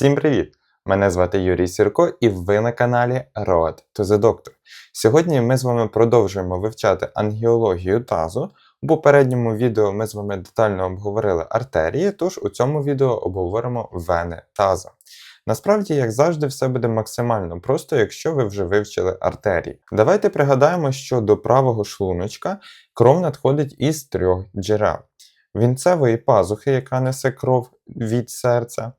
Всім привіт! Мене звати Юрій Сірко, і ви на каналі Road to the Doctor. Сьогодні ми з вами продовжуємо вивчати ангіологію тазу. У попередньому відео ми з вами детально обговорили артерії, тож у цьому відео обговоримо вени таза. Насправді, як завжди, все буде максимально просто, якщо ви вже вивчили артерії. Давайте пригадаємо, що до правого шлуночка кров надходить із трьох джерел: вінцевої пазухи, яка несе кров від серця,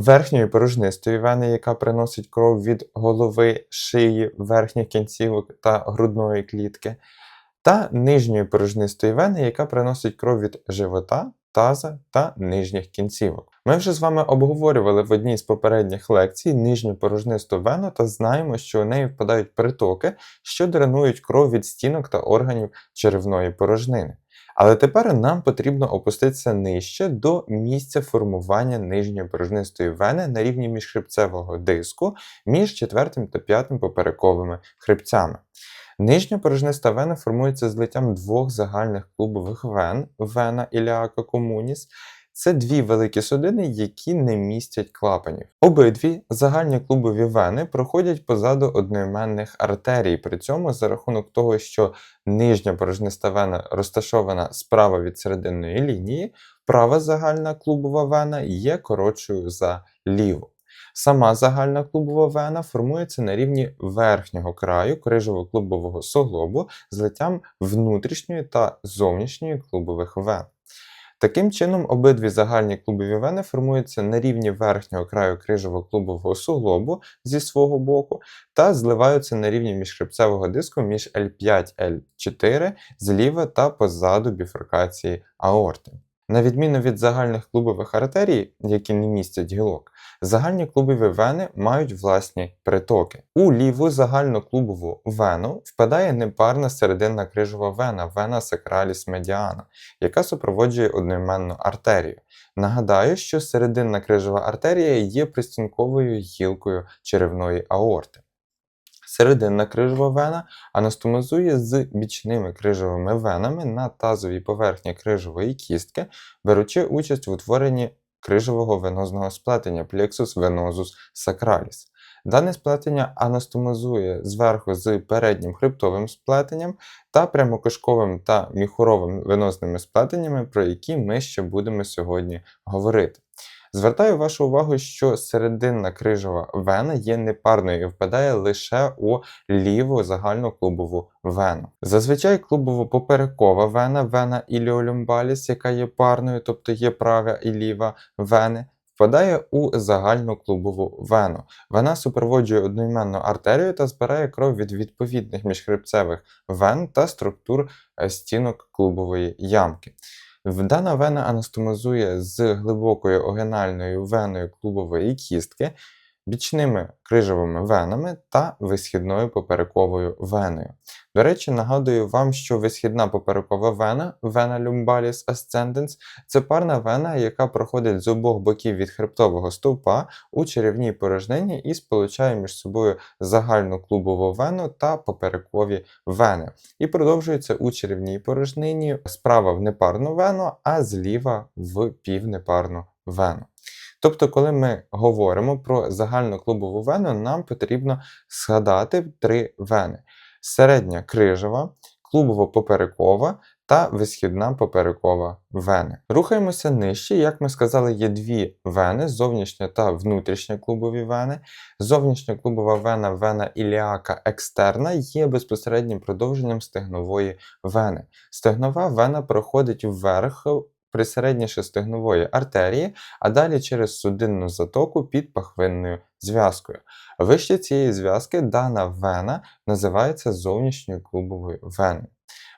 верхньої порожнистої вени, яка приносить кров від голови, шиї, верхніх кінцівок та грудної клітки, та нижньої порожнистої вени, яка приносить кров від живота, таза та нижніх кінцівок. Ми вже з вами обговорювали в одній з попередніх лекцій нижню порожнисту вену та знаємо, що у неї впадають притоки, що дренують кров від стінок та органів черевної порожнини. Але тепер нам потрібно опуститися нижче до місця формування нижньої порожнистої вени на рівні міжхребцевого диску між четвертим та п'ятим поперековими хребцями. Нижня порожниста вена формується злиттям двох загальних клубових вен вена іліака комуніс. Це дві великі судини, які не містять клапанів. Обидві загальні клубові вени проходять позаду одноіменних артерій. При цьому за рахунок того, що нижня порожниста вена розташована справа від серединної лінії, права загальна клубова вена є коротшою за ліву. Сама загальна клубова вена формується на рівні верхнього краю крижово-клубового суглобу злиттям внутрішньої та зовнішньої клубових вен. Таким чином, обидві загальні клубові вени формуються на рівні верхнього краю крижово-клубового суглобу зі свого боку та зливаються на рівні міжхребцевого диску між L5-L4 зліва та позаду біфуркації аорти. На відміну від загальних клубових артерій, які не містять гілок, загальні клубові вени мають власні притоки. У ліву загальну клубову вену впадає непарна серединна крижова вена, вена сакраліс медіана, яка супроводжує одноіменну артерію. Нагадаю, що серединна крижова артерія є пристінковою гілкою черевної аорти. Серединна крижова вена анастомозує з бічними крижовими венами на тазовій поверхні крижової кістки, беручи участь в утворенні крижового венозного сплетення plexus venosus sacralis. Дане сплетення анастомозує зверху з переднім хребтовим сплетенням та прямокишковим та міхуровим венозними сплетеннями, про які ми ще будемо сьогодні говорити. Звертаю вашу увагу, що серединна крижова вена є непарною і впадає лише у ліву загальну клубову вену. Зазвичай клубово-поперекова вена, вена іліолюмбаліс, яка є парною, тобто є права і ліва вени. Впадає у загальну клубову вену. Вона супроводжує одноіменну артерію та збирає кров від відповідних міжхребцевих вен та структур е, стінок клубової ямки. Дана вена анастомозує з глибокою огенальною веною клубової кістки, бічними крижовими венами та висхідною поперековою веною. До речі, нагадую вам, що висхідна поперекова вена, вена lumbalis ascendens, це парна вена, яка проходить з обох боків від хребтового стовпа у черевній порожнині і сполучає між собою загальну клубову вену та поперекові вени. І продовжується у черевній порожнині справа в непарну вену, а зліва в півнепарну вену. Тобто, коли ми говоримо про загальну клубову вену, нам потрібно згадати три вени: середня крижова, клубово-поперекова та висхідна поперекова вени. Рухаємося нижче, як ми сказали, є дві вени: зовнішня та внутрішня клубові вени. Зовнішня клубова вена, вена іліака екстерна, є безпосереднім продовженням стегнової вени. Стегнова вена проходить вверх присередніше стегнової артерії, а далі через судинну затоку під пахвинною зв'язкою. Вище цієї зв'язки дана вена називається зовнішньою клубовою веною.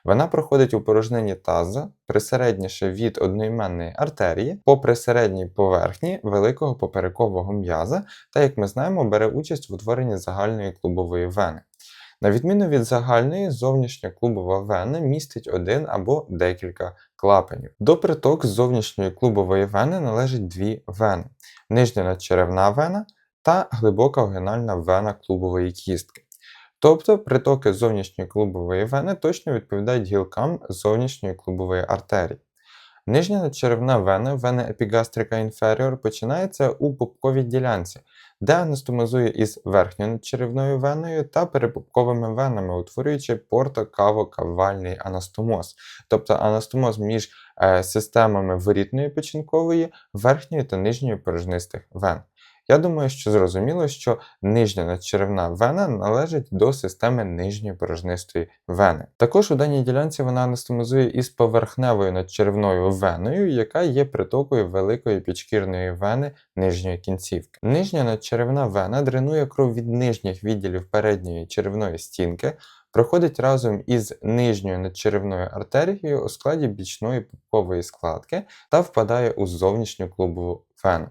Вона проходить у порожнині таза присередніше від одноіменної артерії по присередній поверхні великого поперекового м'яза та, як ми знаємо, бере участь в утворенні загальної клубової вени. На відміну від загальної, зовнішня клубова вена містить один або декілька клапанів. До приток з зовнішньої клубової вени належать дві вени: нижня надчеревна вена та глибока огинальна вена клубової кістки. Тобто притоки зовнішньої клубової вени точно відповідають гілкам зовнішньої клубової артерії. Нижня надчеревна вена, вена епігастрика інферіор, починається у пупковій ділянці, де анастомозує із верхньою черевною веною та перепупковими венами, утворюючи порто-каво-кавальний анастомоз, тобто анастомоз між е, системами ворітної печінкової, верхньої та нижньої порожнистих вен. Я думаю, що зрозуміло, що нижня надчеревна вена належить до системи нижньої порожнистої вени. Також у даній ділянці вона анастомозує із поверхневою надчеревною веною, яка є притокою великої підшкірної вени нижньої кінцівки. Нижня надчеревна вена дренує кров від нижніх відділів передньої черевної стінки. Проходить разом із нижньою надчеревною артерією у складі бічної пупкової складки та впадає у зовнішню клубову вену.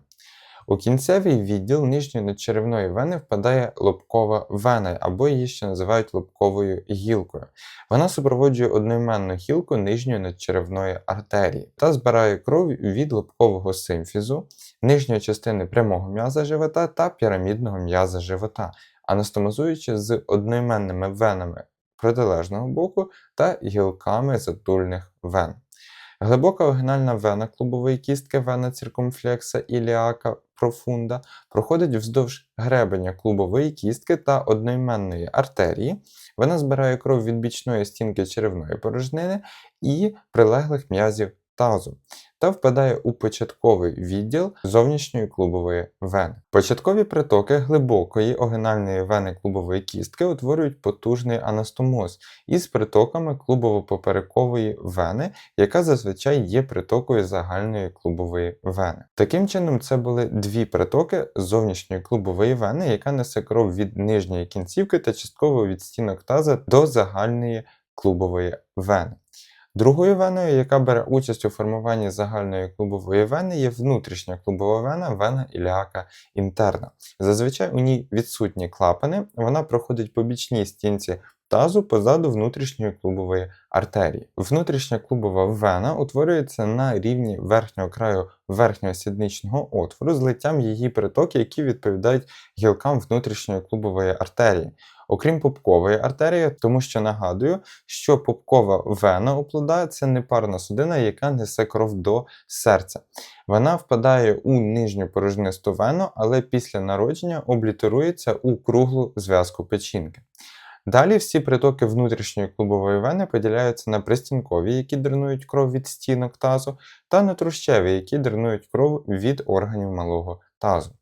У кінцевий відділ нижньої надчеревної вени впадає лобкова вена, або її ще називають лобковою гілкою. Вона супроводжує одноіменну гілку нижньої надчеревної артерії та збирає кров від лобкового симфізу, нижньої частини прямого м'яза живота та пірамідного м'яза живота, анастомозуючи з одноіменними венами протилежного боку та гілками затульних вен. Глибока вагінальна вена клубової кістки вена циркумфлекса іліака профунда проходить вздовж гребеня клубової кістки та одноіменної артерії. Вона збирає кров від бічної стінки черевної порожнини і прилеглих м'язів тазу та впадає у початковий відділ зовнішньої клубової вени. Початкові притоки глибокої огинальної вени клубової кістки утворюють потужний анастомоз із притоками клубово-поперекової вени, яка зазвичай є притокою загальної клубової вени. Таким чином, це були дві притоки зовнішньої клубової вени, яка несе кров від нижньої кінцівки та частково від стінок таза до загальної клубової вени. Другою веною, яка бере участь у формуванні загальної клубової вени, є внутрішня клубова вена, вена іліака інтерна. Зазвичай у ній відсутні клапани, вона проходить по бічній стінці тазу позаду внутрішньої клубової артерії. Внутрішня клубова вена утворюється на рівні верхнього краю верхнього сідничного отвору з литтям її притоки, які відповідають гілкам внутрішньої клубової артерії. Окрім пупкової артерії, тому що нагадую, що пупкова вена у плода це непарна судина, яка несе кров до серця. Вона впадає у нижню порожнисту вену, але після народження облітерується у круглу зв'язку печінки. Далі всі притоки внутрішньої клубової вени поділяються на пристінкові, які дренують кров від стінок тазу, та на трущеві, які дренують кров від органів малого тазу.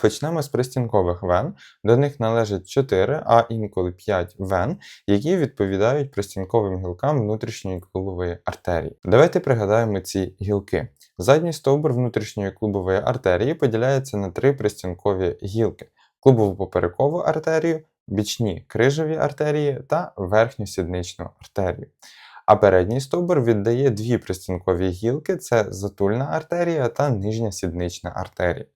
Почнемо з пристінкових вен. До них належать 4, а інколи 5 вен, які відповідають пристінковим гілкам внутрішньої клубової артерії. Давайте пригадаємо ці гілки. Задній стовбур внутрішньої клубової артерії поділяється на три пристінкові гілки: клубово-поперекову артерію, бічні крижові артерії та верхню сідничну артерію. А передній стовбур віддає дві пристінкові гілки: це затульна артерія та нижня сіднична артерія.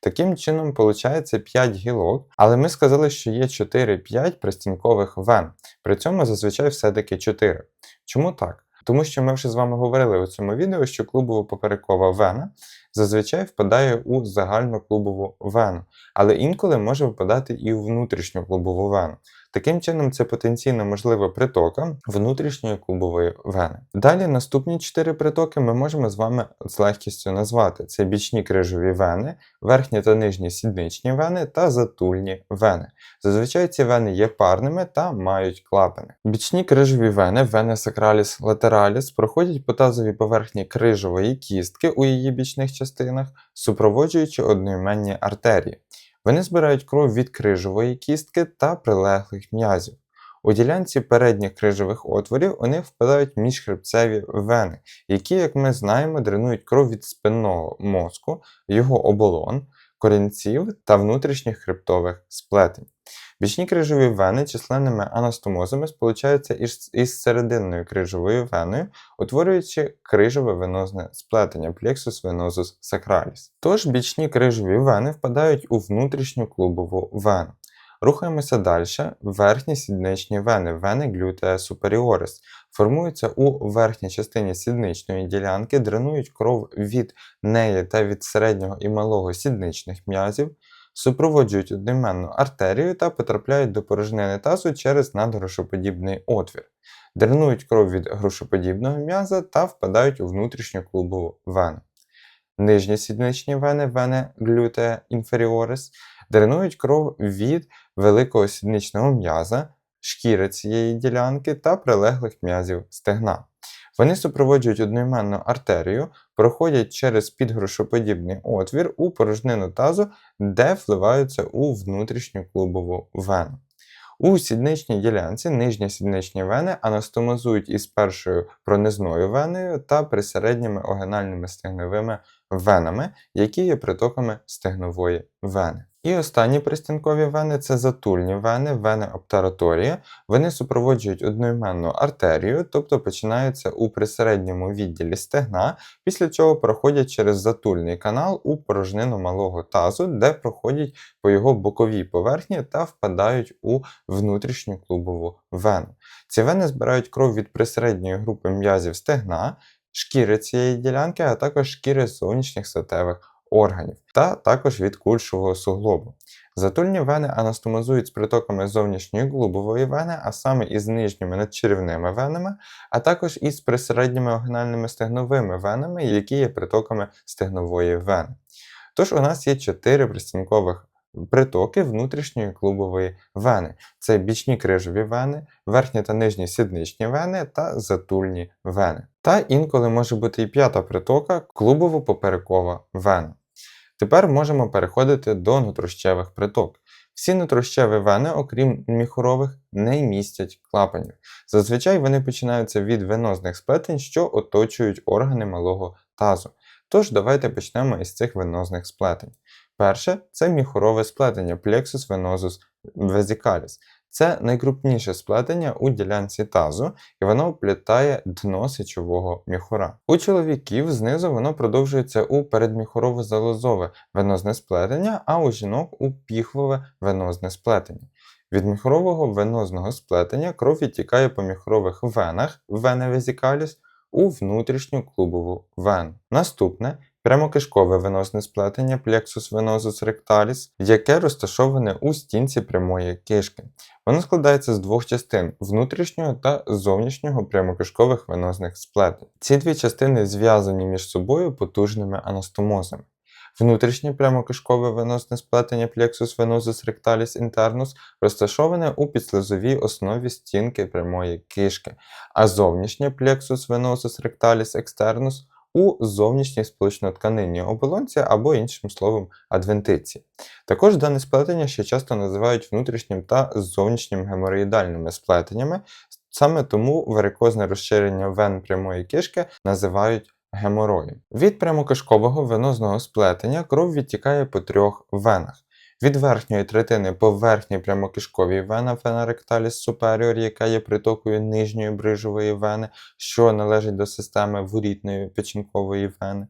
Таким чином, виходить 5 гілок, але ми сказали, що є 4-5 пристінкових вен. При цьому зазвичай все-таки 4. Чому так? Тому що ми вже з вами говорили у цьому відео, що клубово-поперекова вена зазвичай впадає у загальну клубову вену, але інколи може впадати і у внутрішню клубову вену. Таким чином, це потенційно можлива притока внутрішньої клубової вени. Далі наступні чотири притоки ми можемо з вами з легкістю назвати: це бічні крижові вени, верхні та нижні сідничні вени та затульні вени. Зазвичай ці вени є парними та мають клапани. Бічні крижові вени, вени сакраліс латераліс, проходять по тазовій поверхні крижової кістки у її бічних частинах, супроводжуючи одноіменні артерії. Вони збирають кров від крижової кістки та прилеглих м'язів. У ділянці передніх крижових отворів вони впадають міжхребцеві вени, які, як ми знаємо, дренують кров від спинного мозку, його оболон, корінців та внутрішніх хребтових сплетень. Бічні крижові вени численними анастомозами сполучаються із, серединною крижовою веною, утворюючи крижове венозне сплетення plexus venosus sacralis. Тож бічні крижові вени впадають у внутрішню клубову вену. Рухаємося далі. Верхні сідничні вени, вени глютеа superiores, формуються у верхній частині сідничної ділянки, дренують кров від неї та від середнього і малого сідничних м'язів, супроводжують одноіменну артерію та потрапляють до порожнини тазу через надгрошоподібний отвір. дренують кров від грушоподібного м'яза та впадають у внутрішню клубову вену. Нижні сідничні вени, вени глютеа інферіорис, дренують кров від великого сідничного м'яза, шкіри цієї ділянки та прилеглих м'язів стегна. Вони супроводжують одноіменну артерію, проходять через підгрушоподібний отвір у порожнину тазу, де вливаються у внутрішню клубову вену. У сідничній ділянці нижні сідничні вени анастомозують із першою пронизною веною та присередніми огинальними стегновими венами, які є притоками стегнової вени. І останні пристінкові вени це затульні вени, вени обтараторія. Вони супроводжують одноіменну артерію, тобто починаються у присередньому відділі стегна, після чого проходять через затульний канал у порожнину малого тазу, де проходять по його боковій поверхні та впадають у внутрішню клубову вену. Ці вени збирають кров від присередньої групи м'язів стегна, шкіри цієї ділянки, а також шкіри зовнішніх статевих органів, та також від кульшового суглобу. Затульні вени анастомозують з притоками зовнішньої глубової вени, а саме із нижніми надчерівними венами, а також із присередніми огинальними стегновими венами, які є притоками стегнової вени. Тож у нас є чотири пристінкових притоки внутрішньої клубової вени. Це бічні крижові вени, верхні та нижні сідничні вени та затульні вени. Та інколи може бути і п'ята притока клубово-поперекова вена. Тепер можемо переходити до нутрощевих приток. Всі нутрощеві вени, окрім міхурових, не містять клапанів. Зазвичай вони починаються від венозних сплетень, що оточують органи малого тазу. Тож давайте почнемо із цих венозних сплетень. Перше це міхурове сплетення plexus venosus vesicalis. Це найкрупніше сплетення у ділянці тазу, і воно оплітає дно сечового міхура. У чоловіків знизу воно продовжується у передміхурово-залозове венозне сплетення, а у жінок у піхвове венозне сплетення. Від міхурового венозного сплетення кров відтікає по міхурових венах вена везікаліс у внутрішню клубову вену. Наступне прямокишкове венозне сплетення plexus venosus rectalis, яке розташоване у стінці прямої кишки. Воно складається з двох частин внутрішнього та зовнішнього прямокишкових венозних сплетень. Ці дві частини зв'язані між собою потужними анастомозами. Внутрішнє прямокишкове венозне сплетення plexus venosus rectalis internus розташоване у підслизовій основі стінки прямої кишки, а зовнішнє plexus venosus rectalis externus у зовнішній сполучно-тканинній оболонці або, іншим словом, адвентиці. Також дане сплетення ще часто називають внутрішнім та зовнішнім геморроїдальними сплетеннями, саме тому варикозне розширення вен прямої кишки називають геморроєм. Від прямокишкового венозного сплетення кров відтікає по трьох венах. Від верхньої третини по верхній прямокишковій вена вена ректаліс superior, яка є притокою нижньої брижової вени, що належить до системи ворітної печінкової вени.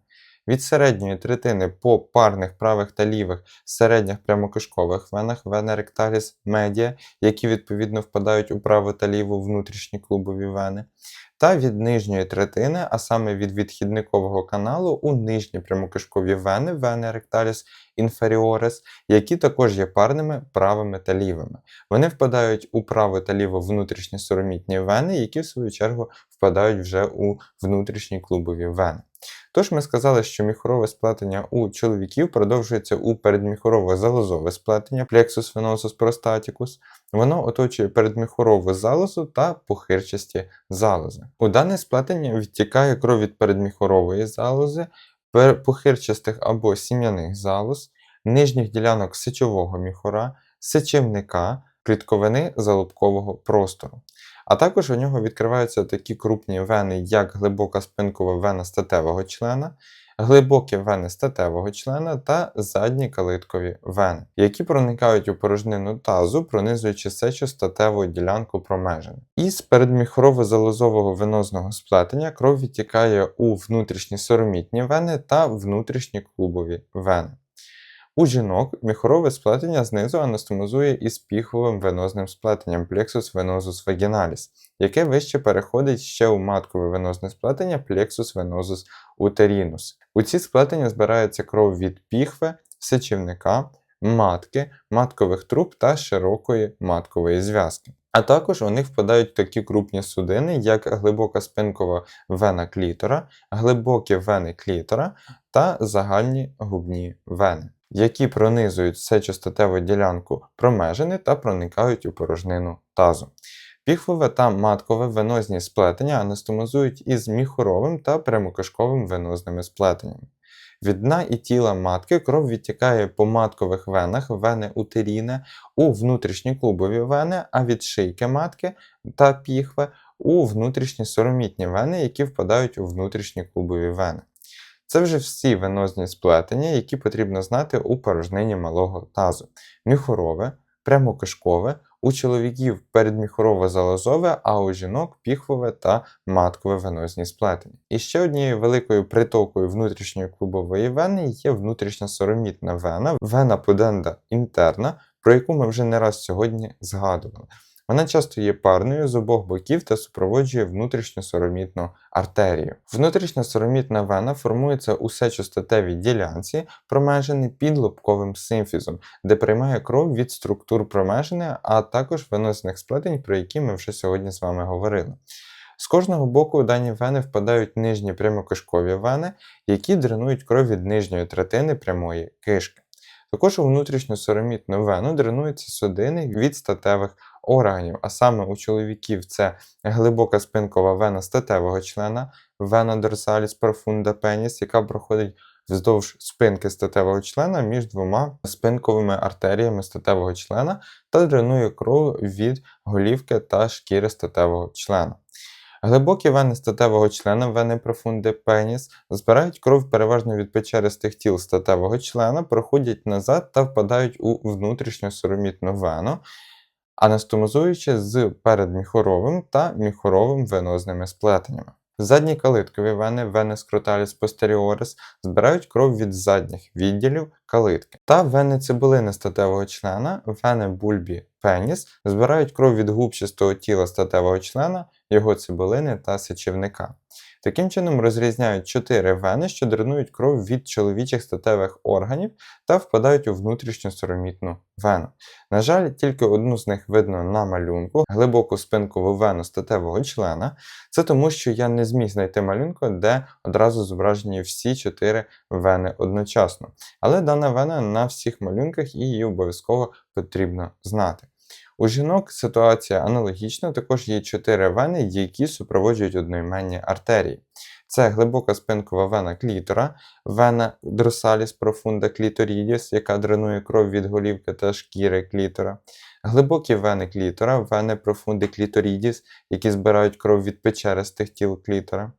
Від середньої третини по парних правих та лівих середніх прямокишкових венах вена ректаліс медіа, які відповідно впадають у праву та ліву внутрішні клубові вени, та від нижньої третини, а саме від відхідникового каналу у нижні прямокишкові вени вени ректаліс інферіорес, які також є парними правими та лівими. Вони впадають у праву та ліву внутрішні соромітні вени, які в свою чергу впадають вже у внутрішні клубові вени. Тож ми сказали, що міхурове сплетення у чоловіків продовжується у передміхурово-залозове сплетення plexus venosus prostaticus. Воно оточує передміхурову залозу та похирчасті залози. У дане сплетення відтікає кров від передміхурової залози, похирчастих або сім'яних залоз, нижніх ділянок сечового міхура, сечівника, клітковини залобкового простору. А також у нього відкриваються такі крупні вени, як глибока спинкова вена статевого члена, глибокі вени статевого члена та задні калиткові вени, які проникають у порожнину тазу, пронизуючи сечу статеву ділянку промежини. Із передміхрово-залозового венозного сплетення кров відтікає у внутрішні соромітні вени та внутрішні клубові вени. У жінок міхорове сплетення знизу анастомозує із піховим венозним сплетенням plexus venosus vaginalis, яке вище переходить ще у маткове венозне сплетення plexus venosus uterinus. У ці сплетення збирається кров від піхви, сечівника, матки, маткових труб та широкої маткової зв'язки. А також у них впадають такі крупні судини, як глибока спинкова вена клітора, глибокі вени клітора та загальні губні вени, які пронизують сечостатеву ділянку промежини та проникають у порожнину тазу. Піхвове та маткове венозні сплетення анастомозують із міхуровим та прямокишковим венозними сплетеннями. Від дна і тіла матки кров відтікає по маткових венах, вени утеріне, у внутрішні клубові вени, а від шийки матки та піхви у внутрішні соромітні вени, які впадають у внутрішні клубові вени. Це вже всі венозні сплетення, які потрібно знати у порожнині малого тазу: міхурове, прямокишкове, у чоловіків передміхурово-залозове, а у жінок піхвове та маткове венозні сплетення. І ще однією великою притокою внутрішньої клубової вени є внутрішня соромітна вена, вена пуденда інтерна, про яку ми вже не раз сьогодні згадували. Вона часто є парною з обох боків та супроводжує внутрішню соромітну артерію. Внутрішня соромітна вена формується у сечостатевій ділянці, промежини під лобковим симфізом, де приймає кров від структур промежини, а також венозних сплетень, про які ми вже сьогодні з вами говорили. З кожного боку у дані вени впадають нижні прямокишкові вени, які дренують кров від нижньої третини прямої кишки. Також у внутрішню соромітну вену дренуються судини від статевих органів, а саме у чоловіків це глибока спинкова вена статевого члена, вена дорсаліс профунда пеніс, яка проходить вздовж спинки статевого члена між двома спинковими артеріями статевого члена та дренує кров від голівки та шкіри статевого члена. Глибокі вени статевого члена, вени профунди пеніс, збирають кров переважно від печеристих тіл статевого члена, проходять назад та впадають у внутрішню соромітну вену, анастомозуючи з передміхоровим та міхоровим венозними сплетеннями. Задні калиткові вени, вени скроталіс постеріорис, збирають кров від задніх відділів калитки. Та вени цибулини статевого члена, вени бульбі пеніс, збирають кров від губчастого тіла статевого члена, його цибулини та сечівника. Таким чином розрізняють чотири вени, що дренують кров від чоловічих статевих органів та впадають у внутрішню соромітну вену. На жаль, тільки одну з них видно на малюнку, глибоку спинкову вену статевого члена. Це тому, що я не зміг знайти малюнку, де одразу зображені всі чотири вени одночасно. Але дана вена на всіх малюнках і її обов'язково потрібно знати. У жінок ситуація аналогічна, також є чотири вени, які супроводжують одноіменні артерії. Це глибока спинкова вена клітора, вена дросаліс профунда кліторідіс, яка дренує кров від голівки та шкіри клітора, глибокі вени клітора, вени профунди кліторідіс, які збирають кров від печеристих тіл клітора.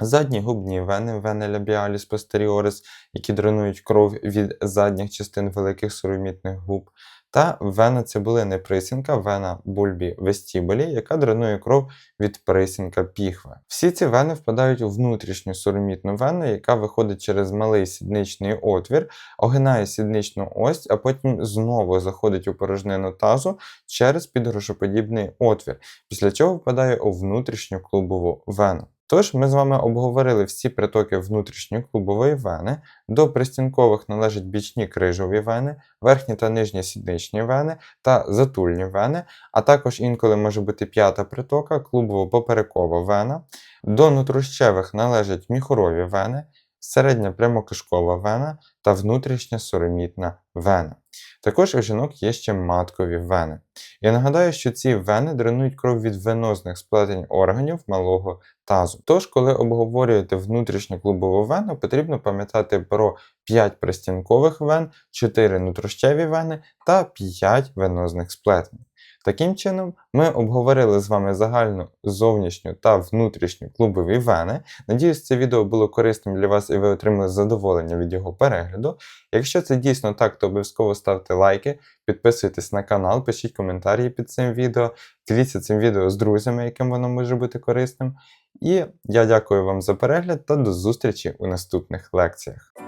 Задні губні вени, вени лабіаліс постеріорис, які дренують кров від задніх частин великих соромітних губ, та вена цибулини присінка, вена бульбі вестібулі, яка дренує кров від присінка піхви. Всі ці вени впадають у внутрішню соромітну вену, яка виходить через малий сідничний отвір, огинає сідничну ось, а потім знову заходить у порожнину тазу через підгрошоподібний отвір, після чого впадає у внутрішню клубову вену. Тож, ми з вами обговорили всі притоки внутрішньої клубової вени, до пристінкових належать бічні крижові вени, верхні та нижні сідничні вени та затульні вени, а також інколи може бути п'ята притока, клубово-поперекова вена. До нутрощевих належать міхурові вени, середня прямокишкова вена та внутрішня соромітна вена. Також у жінок є ще маткові вени. Я нагадаю, що ці вени дренують кров від венозних сплетень органів малого тазу. Тож, коли обговорюєте внутрішню клубову вену, потрібно пам'ятати про 5 пристінкових вен, 4 нутрощеві вени та 5 венозних сплетень. Таким чином, ми обговорили з вами загальну зовнішню та внутрішню клубові вени. Надіюсь, це відео було корисним для вас і ви отримали задоволення від його перегляду. Якщо це дійсно так, то обов'язково ставте лайки, підписуйтесь на канал, пишіть коментарі під цим відео, діліться цим відео з друзями, яким воно може бути корисним. І я дякую вам за перегляд та до зустрічі у наступних лекціях.